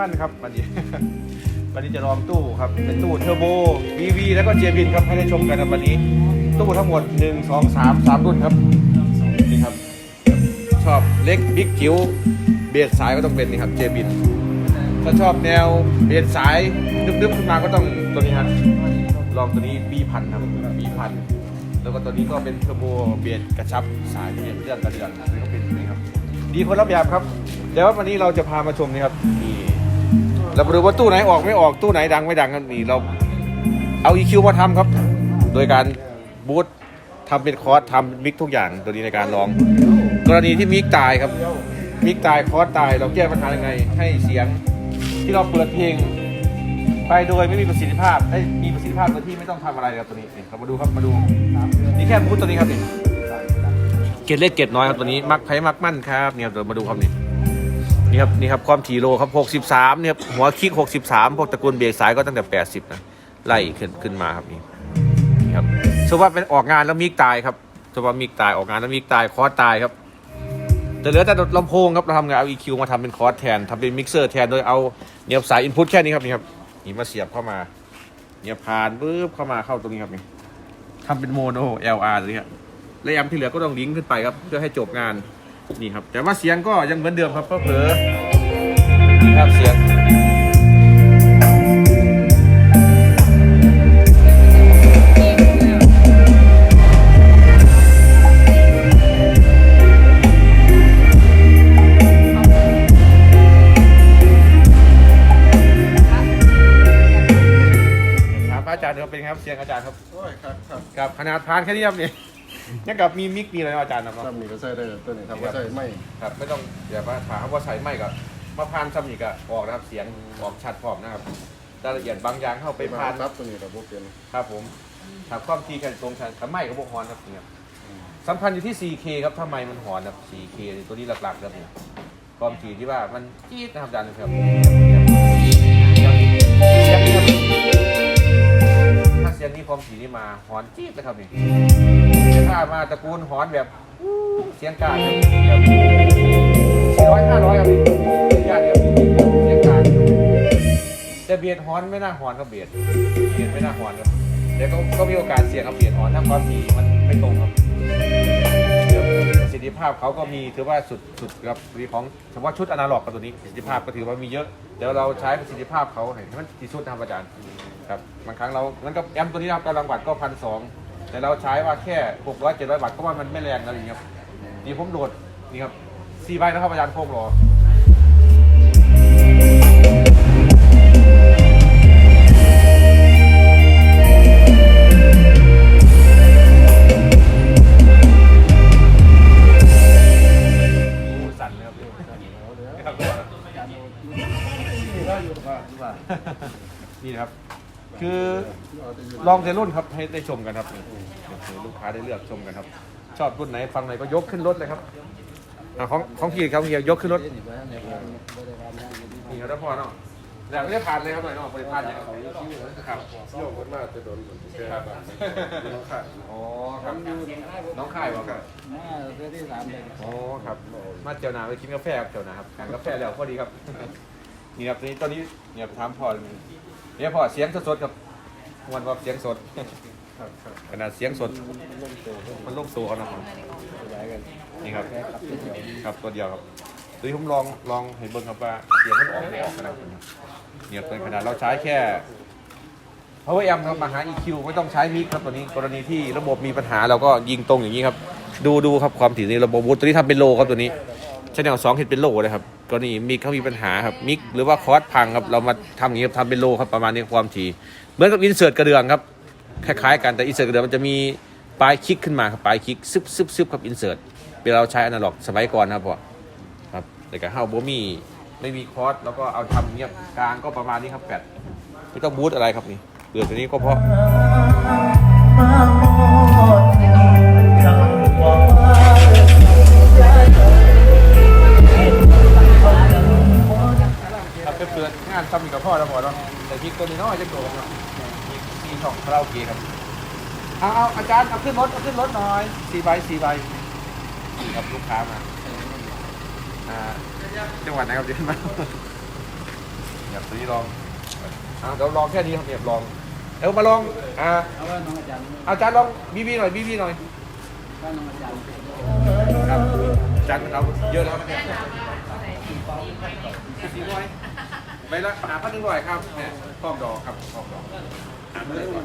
มันครับวันนี้ วันนี้จะลองตู้ครับ เป็นตู้เทอร์โบ VV แล้วก็เจบินครับให้ได้ชมกันครับวันนี้ ตู้ทั้งหมด 1 2 3 3 รุ่นครับนี่ครับ ชอบเล็กบิ๊กจิ๋วเบียดสายก็ต้องเป็นนี่ครับเจบินถ้าชอบแนวเบียดสายดึบๆขึ้นมาก็ต้องตัวนี้ครับลองตัวนี้บีพันครับบีพันแล้วก็ตัวนี้ก็เป็นเทอร์โบเบียดกระชับสายเบียดเลื่อนกระเดือนนี่ก็เป็นนี่ครับ ดีคนละแบบครับแต่ว่าวันนี้เราจะพามาชมนี่ครับนี่ เรามาดูว่าตู้ไหนออกไม่ออกตู้ไหนดังไม่ดังครับนี่เราเอา EQ มาทำครับ โดยการบูททำเป็นคอร์สทำมิกทุกอย่างตัวนี้ในการลอง กรณีที่มิกตายครับ มิกตายคอร์สตาย เราแก้ปัญหายังไง ให้เสียงที่เราเปิดเพลงไปโดยไม่มีประสิทธิภาพให้มีประสิทธิภาพโดยที่ไม่ต้องทำอะไรครับตัวนี้นี่ครับมาดูครับมาดูนี่แค่บูทตัวนี้ครับนี่เกรดเล็กเกรดน้อยครับตัวนี้มักไผ่มักมั่นครับเนี่ยครับเดี๋ยวมาดูครับนี่ นี่ครับนี่ครับความถี่โลครับ63เนี่ยหัวคลิก63พวกตระกูลเบรกสายก็ตั้งแต่80นะไล่ขึ้นขึ้นมาครับนี่นี่ครับสมมติว่าเป็นออกงานแล้วมิกตายครับสมมติว่ามิกตายออกงานแล้วมิกตายคอร์สตายครับแต่เหลือแต่ลำโพงครับเราทำไงเอา EQ มาทำเป็นคอร์สแทนทำเป็นมิกเซอร์แทนโดยเอาเนี่ยสายอินพุตแค่นี้ครับนี่ครับนี่มาเสียบเข้ามาเนี่ยผ่านปุ๊บเข้ามาเข้าตรงนี้ครับนี่ทำเป็นโมโน LR ตัวนี้ครับและแอมที่เหลือก็ต้องลิงก์ขึ้นไปครับเพื่อให้จบงาน นี่ครับ แต่ว่าเสียงก็ยังเหมือนเดิมครับเผลอๆนี่ครับเสียงถามพระอาจารย์ครับเป็นไงครับเสียงอาจารย์ครับโอ้ยครับครับกับขนาดพานแค่นี้ครับนี่ยั งกับมีมิกมีอะไรนะอาจารย์นะครับทำนี่ก็ใส่ได้ตัวนี้ทำก็ใส่ไม่ครับไม่ต้องเดี๋ยวมาถามว่าใส่ไม่ก็มาพานซ้ำอีกอะออกนะครับเสียงออกชัดพร้อมนะครับรายละเอียดบางอย่างเข้าไปพานซับตัวนี้เราพวกเป็นครับผมถามความทีกันตรงชันถ้าไม่ก็พวกฮอนครับเนี่ยสำคัญอยู่ที่ 4K ครับถ้าไม่มันหอนครับ 4K ตัวนี้หลักๆครับเนี่ยความถี่ที่ว่ามันจี๊ดนะครับอาจารย์ครับ นี้ความถี่นี่มาหอนจี๊ดนะครับนี่ถ้ามาตระกูลหอนแบบเสียงกางครับสี่ร้อยห้าร้อยครับนี่ยากครับเสียงกางแต่เบียดฮอนไม่น่าฮอนก็เบียดเบียดไม่น่าฮอนครับแต่ก็ก็มีโอกาสเสี่ยงกับเบียดฮอนถ้าความถี่มันไม่ตรงครับประสิทธิภาพเขาก็มีถือว่าสุดสุดครับมีของเฉพาะชุดอนาล็อกกับตัวนี้ประสิทธิภาพก็ถือว่ามีเยอะเดี๋ยวเราใช้ประสิทธิภาพเขาให้มันที่สุดนะครับอาจารย์ ครับบางครั้งเรามันก็แอมป์ตัวนี้นะครับกำลังวัตต์ก็พันสองแต่เราใช้ว่าแค่หกร้อยเจ็ดร้อยวัตต์ก็ว่ามันไม่แรงอะไรอย่างเงี้ยครับนี่ผมโหลดนี่ครับสี่ใบนะครับอาจารย์โค้งรอดูสั่นเลยครับ ครับนี่ได้อยู่ว่าว่านี่นะครับคือลองแต่รุ่นครับให้ได้ชมกันครับนี่ให้ลูกค้าได้เลือกชมกันครับ ชอบรุ่นไหนฟังไหนก็ยกขึ้นรถเลยครับอะของของพี่ครับเฮียยกขึ้นรถนี่ครับพ่อเนาะอยากไม่ได้ผ่านเลยครับหน่อยเนาะบริพานเนี่ยครับโยกคนมากจะโดนคนแก่บ้านน้องขาดอ๋อครับน้องค่ายวะครับมาเดือนที่สามเลยอ๋อครับมาเจียวนาไปกินกาแฟครับเจียวนาครับกินกาแฟแล้วพอดีครับนี่ครับตัวนี้ตอนนี้เนี่ยถามพ่อเลย เนี่ยพ่อเสียงสดๆครับวันว่าเสียงสดขนาดเสียงสดมันลงตัวเขานะครับนี่ครับครับตัวเดียวครับตัวนี้ผมลองลองให้เบิ่งครับว่าเสียงมันออกไม่ออกขนะครับเนี่ยเป็นขนาดเราใช้แค่ power amp ครับมาหา EQ ไม่ต้องใช้มิกครับตัวนี้กรณีที่ระบบมีปัญหาเราก็ยิงตรงอย่างนี้ครับ ดูดูครับความถี่ในระบบบูทตัวนี้ทำเป็นโลครับตัวนี้ชแนลสองเห็นเป็นโลเลยครับ กรณีมิกเขามีปัญหาครับมิกหรือว่าคอร์สพังครับเรามาทำอย่างนี้ครับทำเป็นโลครับประมาณนี้ความถี่เหมือนกับอินเสิร์ตกระเดื่องครับคล้ายๆกันแต่อินเสิร์ตกระเดื่องมันจะมีปลายคลิกขึ้นมาครับปลายคลิกซึบซึบซึบครับอินเสิร์ตเวลาเราใช้อนาล็อกสมัยก่อนนะครับพ่อครับแต่กับเฮาโบมี่ไม่มีคอร์สแล้วก็เอาทำเงียบกลางก็ประมาณนี้ครับแปดไม่ต้องบูทอะไรครับนี่เปลือกตัวนี้ก็เพราะ ดงานทำกับพ่อแล้วพอเนาะแต่พริกตัวนี้น้อยจะโดนเนาะมีมีสองคาราโอเกะครับเอาเอาอาจารย์เอาขึ้นรถเอาขึ้นรถหน่อยสี่ใบสี่ใบนี่ครับลูกค้ามาอ่าจังหวัดไหนครับเดี๋ยวมาแบบตัวนี้ลองอ่าเราลองแค่นี้ครับเนี่ยลองเอวมาลองอ่าเอาว่าน้องอาจารย์อาจารย์ลองบีบีหน่อยบีบีหน่อยว่าน้องอาจารย์ครับอาจารย์มันเอาเยอะแล้วนะเนี่ยสี่ร้อย ใบละหาพันหนึ่งร้อยครับเนี่ยพร้อมดอกครับพร้อมดอกหาพันหนึ่งร้อย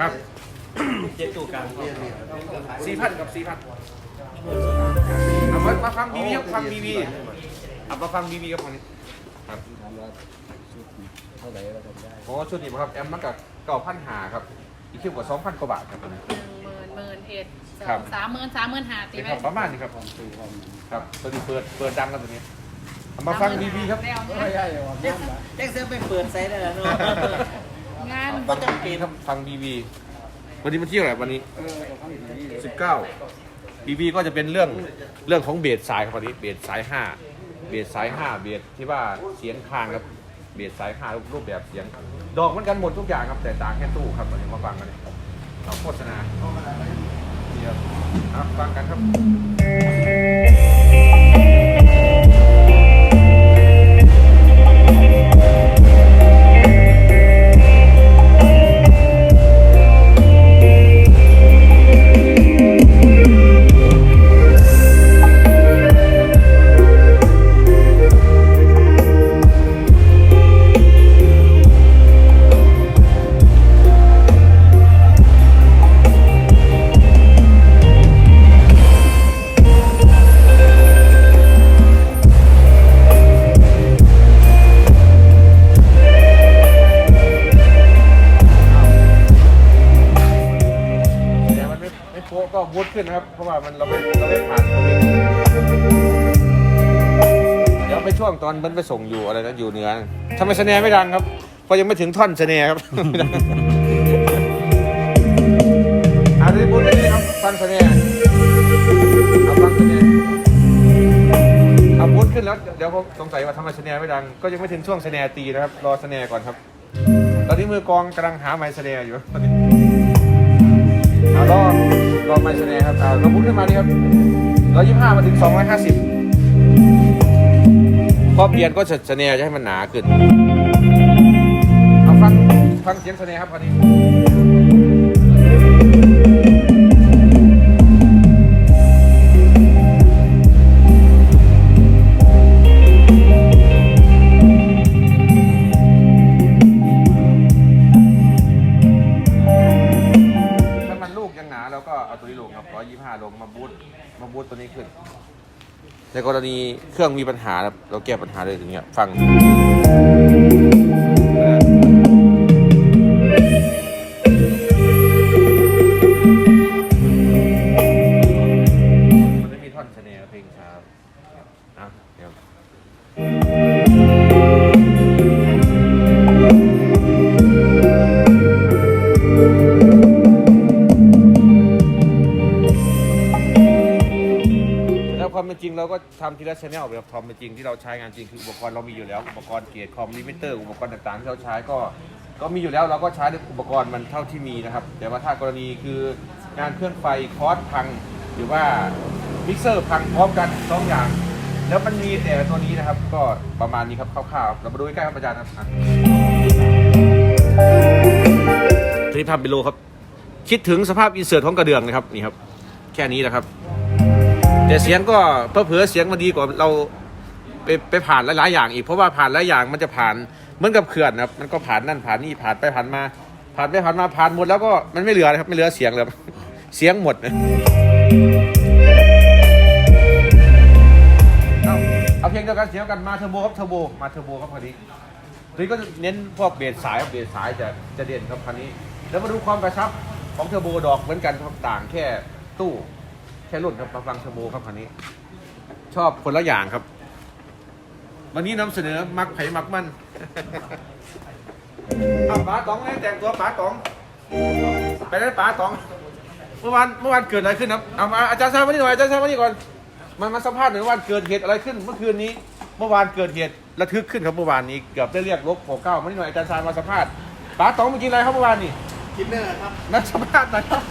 ครับเจ็ดตัวกลางสี่พันกับสี่พันเอามามาฟังบีบีครับฟังบีบีเอามาฟังบีบีครับฟังนี้ครับถามว่าชุดเท่าไหร่เราทำได้โอ้ชุดนี้บ่ครับแอมมากับเก้าพันหาครับอีกเทียบกว่าสองพันกว่าบาทครับตัวนี้หนึ่งห มื่นหมื่นเอ็ดสครัอบ งสามหมื่นสามหมื่นห้าตีเป็นไหมของประมาณนี้ครับความซื้อความครับตัวนี้เปิดเปิดดังกันตัวนี้เอามาฟังบีบีครับ แล้วไม่ใช่หรอกเด็กเสื้อไปเปิดไซส์ได้แล้วเนาะงานฟังบีบีครับฟังบีบีวันนี้มันเที่ยวอะไรวันนี้เออเราทำอย่างนี้สิบเก้าบีบีก็จะเป็นเรื่องเรื่องของเบสสายครับวันนี้เบสสายห้าเบสสายห้าเบสที่ว่าเสียงคางครับเบสสายห้ารูปแบบเสียง ดอกเหมันกันหมดทุกอย่างครับแต่ต่างแค่ตู้ครับวันนี้มาฟังกันเลย เราโฆษณาเดี๋ยวเอาฟังกันครับ ว่ามันเราไม่เราไม่ผ่านตรงนี้เดี๋ยวไปช่วงตอนมันไปส่งอยู่อะไรนะอยู่เหนือทำไมสแนร์ไม่ดังครับเพราะยังไม่ถึงท่อนสแนร์ครับอารีบุญได้เลยครับฟังสแนร์เอาฟังสแนร์เอาวุดขึ้นแล้วเดี๋ยวผมสงสัยว่าทำไมสแนร์ไม่ดัง ก็ยังไม่ถึงช่วงสแนร์ตีนะครับ รอสแนร์ก่อนครับ ตอนนี้มือกองกำลังหาไม้สแนร์อยู่ตอนนี้ เอาลองลองไมค์แสดงครับเอาเราพุ่งขึ้นมานี่ครับร้อยยี่ห้ามาถึงสองร้อยห้าสิบพอเปลี่ยนก็จะแสดงจะให้มันหนาขึ้นเอาฟังฟังเสียงแสดงครับครา บูตตัวนี้ขึ้น ในกรณีเครื่องมีปัญหาเราแก้ปัญหาเลยอย่างเงี้ยฟังำทีละชแนลแบบความเป็นจริงที่เราใช้งานจริงคืออุปกรณ์เรามีอยู่แล้ว อุปกรณ์เกียร์คอมลิมิเตอร์อุปกรณ์ต่างๆที่เราใช้ก็ก็มีอยู่แล้วเราก็ใช้อุปกรณ์มันเท่าที่มีนะครับ แต่ว่าถ้ากรณีคืองานเครื่องไฟคอร์สพัง หรือว่ามิกเซอร์พังพร้อมกันสองอย่าง แล้วมันมีแต่ตัวนี้นะครับ ก็ประมาณนี้ครับคร่าวๆเรามาดูใกล้ๆครับอาจารย์ครับอะตัวนี้ภาพบิโลครับ คิดถึงสภาพอินเสิร์ตของกระเดื่องนะครับนี่ครับ แค่นี้แหละครับ แต่เสียงก็เพื่อเสียงมันดีกว่าเราไปไปผ่านหลายๆอย่างอีกเพราะว่าผ่านหลายอย่างมันจะผ่านเหมือนกับเขื่อนนะครับมันก็ผ่านนั่นผ่านนี่ผ่านไปผ่านมา ผ่านไปผ่านมาผ่านหมดแล้วก็มันไม่เหลือนะครับไม่เหลือเสียงเลยเสียงหมดนะเอาเอาเพลงเดียวกันเสียงกันมาเทอร์โบครับเทอร์โบมาเทอร์โบครับคันนี้ตัวนี้ก็เน้นพวกเบสสายครับเบสสายจะจะเด่นครับคันนี้ แล้วมาดูความกระชับของเทอร์โบดอกเหมือนกันครับต่างแค่ตู้ ค่รุ่นครับมาฟังเทอร์โบครับคันนี้ ชอบคนละอย่างครับ วันนี้นำเสนอมักไผ่มักมัน เอาป๋าต๋องให้แต่งตัวป๋าต๋อง ไปได้ป๋าต๋อง เมื่อวานเมื่อวานเกิดอะไรขึ้นครับเอามาอาจารย์ทราบมานี่หน่อยอาจารย์ทราบมานี่ก่อนมามาสัมภาษณ์หน่อยว่าเกิดเหตุอะไรขึ้น เมื่อคืนนี้ เมื่อวานเกิดเหตุระทึกขึ้นครับเมื่อวานนี้เกือบได้เรียกลบหกเก้ามานี่หน่อยอาจารย์ทราบมาสัมภาษณ์ป๋าต๋องเมื่อกี้อะไรครับเมื่อวานนี่กินเนอร์ครับนัดสัมภาษณ์หน่อยครับ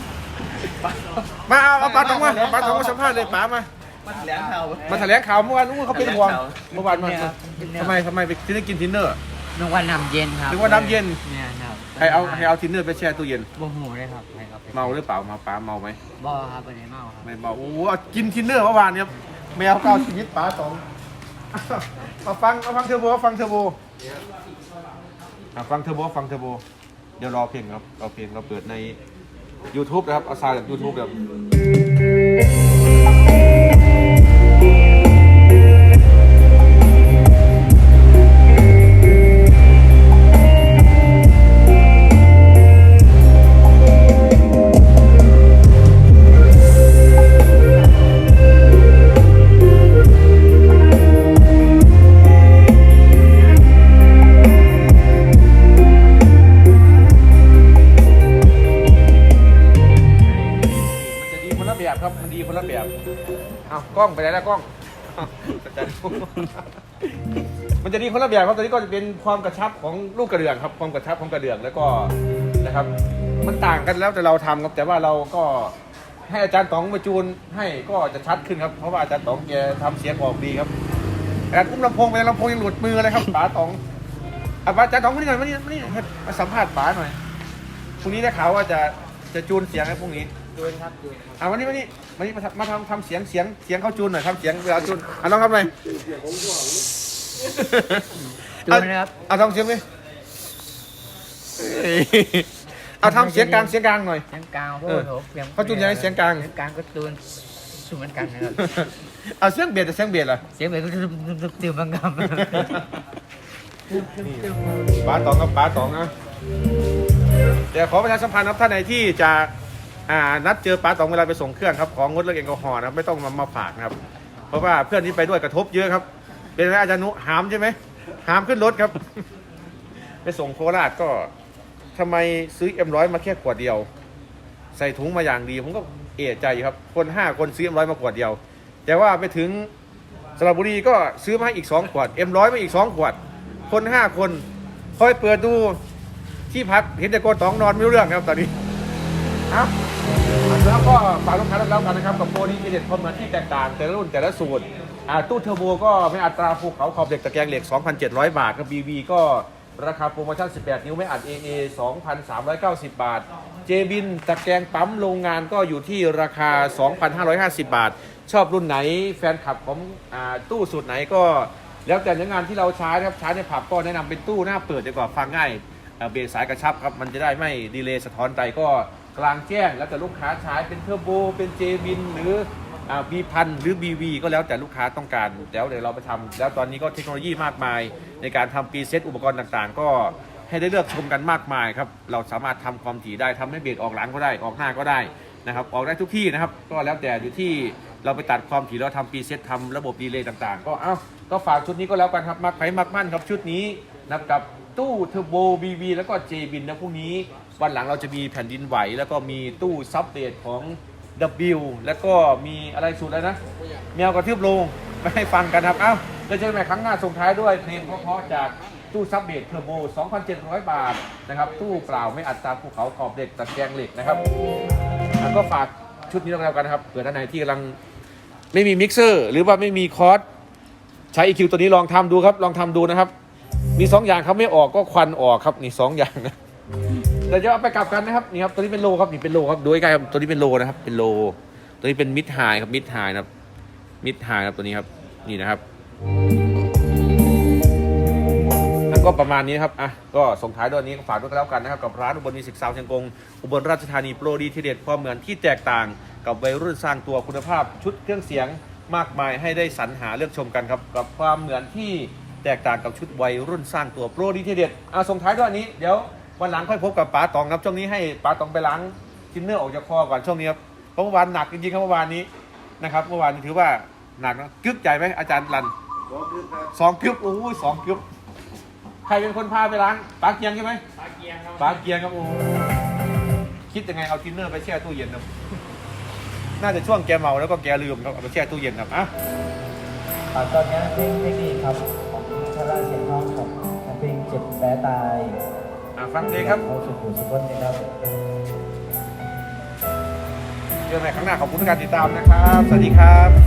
มาเอาเอาปลาตองมาเอาปลาตองมาสัมภาษณ์เลยป๋ามา มันแหลมเทามาแถลงข่าวเมื่อวานนู้นเขาเป็นห่วงแถลงข่าวเมื่อวานมาเนี่ยครับเนี่ยทำไมทำไมไปที่ได้กินทินเนอร์ นึกว่าน้ำเย็นครับนึกว่าน้ำเย็น เนี่ยครับให้เอาให้เอาทินเนอร์ไปแช่ตู้เย็นบ่หูเลยครับให้ครับเมาหรือเปล่าเมาป๋าเมาไหมบ่ครับไปไหนเมาครับไม่เมาโอ้โหเอากินทินเนอร์เมื่อวานเนี่ยแมวเก้าชีวิตป๋าตองมาฟังมาฟังเทอร์โบฟังเทอร์โบอะฟังเทอร์โบฟังเทอร์โบเดี๋ยวรอเพลงครับรอเพลงเราเปิดใน YouTube นะครับเอาซาวจาก YouTube ครับ มันจะดีคนละแบบครับตอนนี้ก็จะเป็นความกระชับของลูกกระเดื่องครับ ความกระชับของกระเดื่องแล้วก็นะครับ มันต่างกันแล้วแต่เราทำครับ แต่ว่าเราก็ให้อาจารย์ต๋องมาจูนให้ก็จะชัดขึ้นครับ เพราะว่าอาจารย์ต๋องแกทำเสียงออกดีครับแต่อุ้มลำโพงไปลำโพงยังหลุดมือเลยครับป๋าต๋องอะอาจารย์ต๋องมานี่หน่อยมานี่มานี่ให้มาสัมภาษณ์ป๋าหน่อยพรุ่งนี้ได้ข่าวว่าจะจะจูนเสียงให้พรุ่งนี้ จูนครับจูนอะวันนี้วันนี้วันนี้มาทำมาทำทำเสียงเสียงเสียงเข้าจูนหน่อยทำเสียงเวลาจูนอะลองทำหน่อยจูนนะครับ เอาทำเสียงดิเอ้ยเอาทำเสียงกลางเสียงกลางหน่อย เสียงกลางเออโอ้โหสียเขาจูนยังไงเสียงกลางเสียงกลางก็จูนสูงเหมือนกันนะครับเอาเสียงเบียดแต่เสียงเบียดล่ะเสียงแบบก็ตึมตึมตึมตึมบังคับป้าตองครับป้าตองนะเดี๋ยวขอประชาสัมพันธ์ครับท่านไหนที่จะ อ่านัดเจอป้าตองเวลาไปส่งเครื่องครับของงดเรื่องแอลกอฮอล์นะครับไม่ต้องมามาฝากนะครับ เพราะว่าเพื่อนที่ไปด้วยกระทบเยอะครับ เป็นไงอาจารย์นุหามใช่ไหมหามขึ้นรถครับ ไปส่งโคราชก็ทำไมซื้อเอ็มร้อยมาแค่ขวดเดียว ใส่ถุงมาอย่างดีผมก็เอะใจครับ คนห้าคนซื้อเอ็มร้อยมาขวดเดียว แต่ว่าไปถึงสระบุรีก็ซื้อมาอีกสองขวดเอ็มร้อยมาอีกสองขวด คนห้าคนค่อยเปิดดูที่พักเห็นแต่โกตองนอนไม่รู้เรื่องครับตอนนี้ครับ แล้วก็ฝากลูกค้าแล้วกันนะครับกับโปรดีทีเด็ดความเหมือนที่แตกต่างแต่ละรุ่นแต่ละสูตรอ่าตู้เทอร์โบก็ไม่อัตราภูเขาขอบเหล็กตะแกรงเหล็ก 2,700 บาทกับ BV ก็ราคาโปรโมชั่น 18 นิ้วไม่อัด AA 2,390 บาท เจบินตะแกรงปั๊มโรงงานก็อยู่ที่ราคา 2,550 บาท ชอบรุ่นไหนแฟนคลับของอาตู้สูตรไหนก็แล้วแต่เนื้องานที่เราใช้นะครับใช้ในผับก็แนะนำเป็นตู้หน้าเปิดดีกว่าฟังง่ายเอ่อเบสสายกระชับครับมันจะได้ไม่ดีเลย์สะท้อนใจก็ กลางแจ้งแล้วแต่ลูกค้าใช้เป็นเทอร์โบเป็นเจวินหรือบีพันหรือ BV ก็แล้วแต่ลูกค้าต้องการ แล้วเดี๋ยวเราไปทำแล้วตอนนี้ก็เทคโนโลยีมากมาย ในการทำปีเซตอุปกรณ์ต่างๆ ก็ให้ได้เลือกชมกันมากมายครับ เราสามารถทำความถี่ได้ทำให้เบรกออกหลังก็ได้ออกหน้าก็ได้นะครับออกได้ทุกที่นะครับ ก็แล้วแต่อยู่ที่เราไปตัดความถี่แล้วทำปีเซตทำระบบดีเลย์ต่างๆ ก็เอ้าก็ฝากชุดนี้ก็แล้วกันครับมักไผ่มักมั่นครับชุดนี้นะครับกับตู้เทอร์โบบีวีแล้วก็เจบินนะพรุ่งนี้ วันหลังเราจะมีแผ่นดินไหว แล้วก็มีตู้ซับเบสของ W แล้วก็มีอะไรสุดแล้วนะแมวกระทืบลงไม่ให้ฟังกันครับ เอ้าจะเจอกันใหม่ครั้งหน้าส่งท้ายด้วยเพลงเพราะๆจากตู้ซับเบสเทอร์โบ 2,700 บาทนะครับ ตู้เปล่าไม่อัดตราภูเขาขอบเหล็กตะแกรงเหล็กนะครับแล้วก็ฝากชุดนี้แล้วกันนะครับเผื่อท่านไหนที่กำลังไม่มีมิกเซอร์ หรือว่าไม่มีคอร์สใช้ EQ ตัวนี้ลองทำดูครับ ลองทำดูนะครับ มีสองอย่างครับไม่ออกก็ควันออกครับนี่สองอย่างนะ แต่จะเอาไปกลับกันนะครับนี่ครับตัวนี้เป็นโลครับนี่เป็นโลครับดูใกล้ๆครับตัวนี้เป็นโลนะครับ เป็นโล ตัวนี้เป็นมิดไฮครับมิดไฮนะครับมิดไฮครับตัวนี้ครับ นี่นะครับก็ประมาณนี้ครับอะก็ส่งท้ายด้วยนนี้ก็ฝากด้วยกันแล้วกันนะครับ กับร้านอุบลมิวสิกซาวเชียงกงอุบลราชธานีโปรดีที่เด็ดความเหมือนที่แตกต่างกับวัยรุ่นสร้างตัวคุณภาพชุดเครื่องเสียงมากมายให้ได้สรรหาเลือกชมกันครับกับความเหมือนที่แตกต่างกับชุดวัยรุ่นสร้างตัวโปรดีทีเด็ดอะส่งท้ายด้วยอันนี้เดี๋ยว วันหลังค่อยพบกับป๋าตองครับช่วงนี้ให้ป๋าตองไปล้างทินเนอร์ออกจากคอก่อนช่วงนี้ครับเพราะเมื่อวานหนักจริงๆครับเมื่อวานนี้นะครับเมื่อวานนี้ถือว่าหนักนะกึกใจไหมอาจารย์รันบอกคือครับสองกึบโอ้ยสองกึบใครเป็นคนพาไปล้างป๋าเกียงใช่ไหมป๋าเกียงครับป๋าเกียงครับโอ้คิดยังไงเอาทินเนอร์ไปแช่ตู้เย็นครับน่าจะช่วงแกเมาแล้วก็แกลืมครับเอาไปแช่ตู้เย็นครับอะอ่าตอนนี้เพลงเพลงนี้ครับของชาลาเสียงทองครับเพลงเจ็บแผลตายอะ ฟังเพลงครับเขาสุขุมสุขนนะครับจอกันใหม่ครั้งหน้าขอบคุณทุกการติดตามนะครับ สวัสดีครับ